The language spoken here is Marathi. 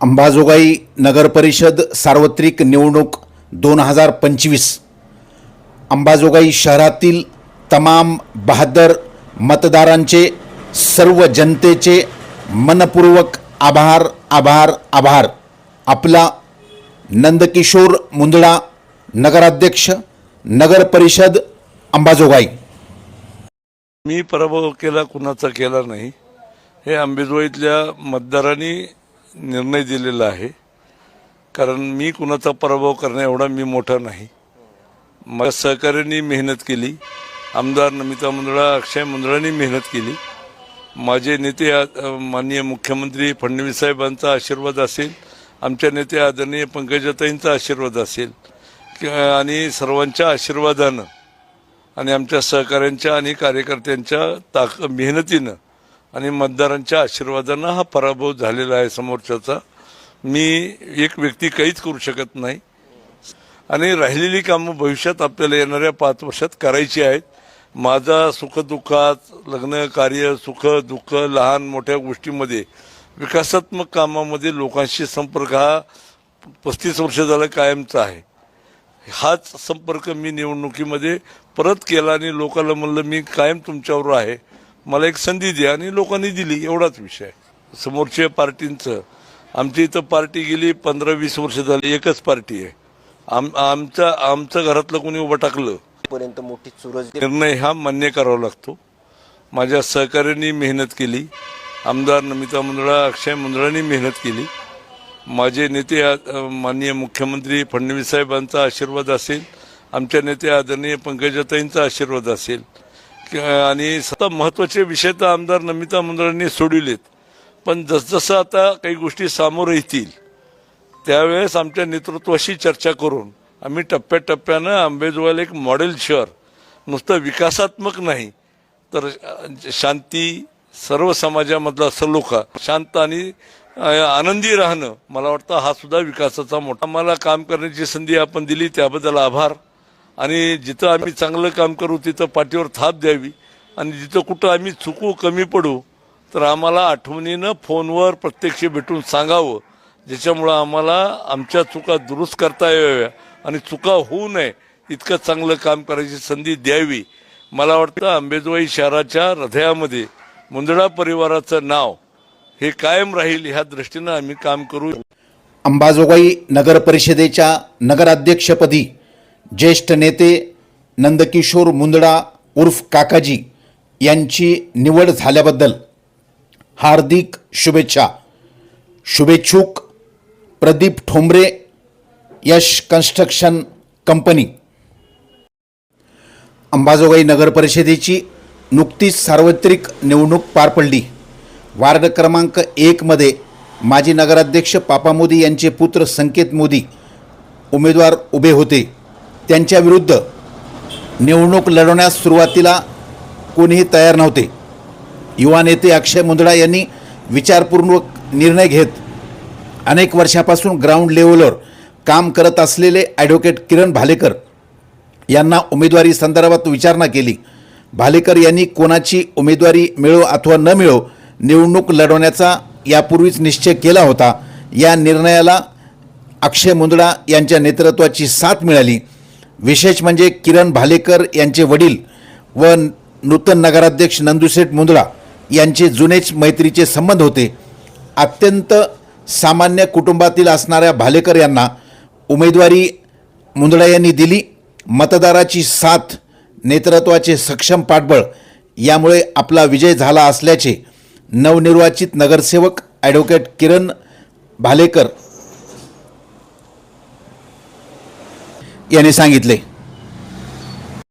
अंबाजोगाई नगरपरिषद सार्वत्रिक निवडणूक दोन हजार पंचवीस. अंबाजोगाई शहरातील तमाम बहादर मतदारांचे सर्व जनतेचे मनपूर्वक आभार आभार आभार. आपला नंदकिशोर मुंदडा नगराध्यक्ष नगरपरिषद अंबाजोगाई. मी पराभव केला कुणाचा केला नाही. हे अंबेजोगाईतल्या मतदारांनी निर्णय दिलेला आहे. कारण मी कुणाचा पराभव करण्या एवढा मी मोठा नाही. माझ्या सहकार्यांनी मेहनत केली. आमदार नमिता मंडळा अक्षय मुंदडांनी मेहनत केली. माझे नेते आ- माननीय मुख्यमंत्री फडणवीस साहेबांचा आशीर्वाद असेल. आमच्या नेते आदरणीय पंकजाताईंचा आशीर्वाद असेल. आणि सर्वांच्या आशीर्वादानं आणि आमच्या सहकाऱ्यांच्या आणि कार्यकर्त्यांच्या ताक मेहनतीनं आणि मतदारांच्या आशीर्वादानं हा पराभव झालेला आहे समोरच्याचा. मी एक व्यक्ती काहीच करू शकत नाही. आणि राहिलेली कामं भविष्यात आपल्याला येणाऱ्या पाच वर्षात करायची आहेत. माझा सुखदुःखात लग्न कार्य सुख दुःख लहान मोठ्या गोष्टीमध्ये विकासात्मक कामामध्ये लोकांशी संपर्क हा पस्तीस वर्ष झाला कायमचा आहे. हाच संपर्क मी निवडणुकीमध्ये परत केला आणि लोकांना म्हणलं मी कायम तुमच्यावर आहे. मला एक संधी द्या आणि लोकांनी दिली एवढाच विषय. समोरच्या पार्टींचं. आमची इथं पार्टी गेली पंधरा वीस वर्ष झाली एकच पार्टी आहे. आम आमच्या आमचं घरातलं कोणी उभं टाकलं. पर्यंत मोठी चुरस निर्णय हा मान्य करावा लागतो. माझ्या सहकार्यांनी मेहनत केली. आमदार नमिता मुंदडा अक्षय मुंदडांनी मेहनत केली. माझे नेते आ- माननीय मुख्यमंत्री फडणवीस साहेबांचा आशीर्वाद असेल. आमच्या नेते आदरणीय पंकजाताईंचा आशीर्वाद असेल. आणि सतत महत्त्वाचे विषय तर आमदार नमिता मंडळांनी सोडविलेत. पण जसजसं आता काही गोष्टी सामोरं येतील त्यावेळेस आमच्या नेतृत्वाशी चर्चा करून आम्ही टप्प्याटप्प्यानं आंबेजोगाईला एक मॉडेल शहर नुसतं विकासात्मक नाही तर शांती सर्व समाजामधला सलोखा शांत आणि आनंदी राहणं मला वाटतं हा सुद्धा विकासाचा मोठा मला काम करण्याची संधी आपण दिली त्याबद्दल आभार. आणि जिथं आम्ही चांगलं काम करू तिथं पाठीवर थाप द्यावी. आणि जिथं कुठं आम्ही चुकू कमी पडू तर आम्हाला आठवणीनं फोनवर प्रत्यक्ष भेटून सांगावं. ज्याच्यामुळं आम्हाला आमच्या चुका दुरुस्त करता याव्या आणि चुका होऊ नये इतकं चांगलं काम करायची संधी द्यावी. मला वाटतं आंबेजोगाई शहराच्या हृदयामध्ये मुंदडा परिवाराचं नाव हे कायम राहील ह्या दृष्टीनं आम्ही काम करू. अंबाजोगाई नगर परिषदेच्या नगराध्यक्षपदी ज्येष्ठ नेते नंदकिशोर मुंदडा उर्फ काकाजी यांची निवड झाल्याबद्दल हार्दिक शुभेच्छा. शुभेच्छुक प्रदीप ठोंबरे यश कन्स्ट्रक्शन कंपनी. अंबाजोगाई नगर परिषदेची नुकतीच सार्वत्रिक निवडणूक पार पडली. वार्ड क्रमांक एकमध्ये माजी नगराध्यक्ष पापा मोदी यांचे पुत्र संकेत मोदी उमेदवार उभे होते. त्यांच्याविरुद्ध निवडणूक लढवण्यास सुरुवातीला कोणीही तयार नव्हते. युवा नेते अक्षय मुंदडा यांनी विचारपूर्वक निर्णय घेत अनेक वर्षापासून ग्राउंड लेवलवर काम करत असलेले ॲडव्होकेट किरण भालेकर यांना उमेदवारी संदर्भात विचारणा केली. भालेकर यांनी कोणाची उमेदवारी मिळो अथवा न मिळो निवडणूक लढवण्याचा यापूर्वीच निश्चय केला होता. या निर्णयाला अक्षय मुंदडा यांच्या नेतृत्वाची साथ मिळाली. विशेष म्हणजे किरण भालेकर यांचे वडील व नूतन नगराध्यक्ष नंदुसेठ मुंदळा यांचे जुनेच मैत्रीचे संबंध होते. अत्यंत सामान्य कुटुंबातील असणाऱ्या भालेकर यांना उमेदवारी मुंदडा यांनी दिली. मतदाराची साथ नेतृत्वाचे सक्षम पाठबळ यामुळे आपला विजय झाला असल्याचे नवनिर्वाचित नगरसेवक ॲडव्होकेट किरण भालेकर यांनी सांगितले.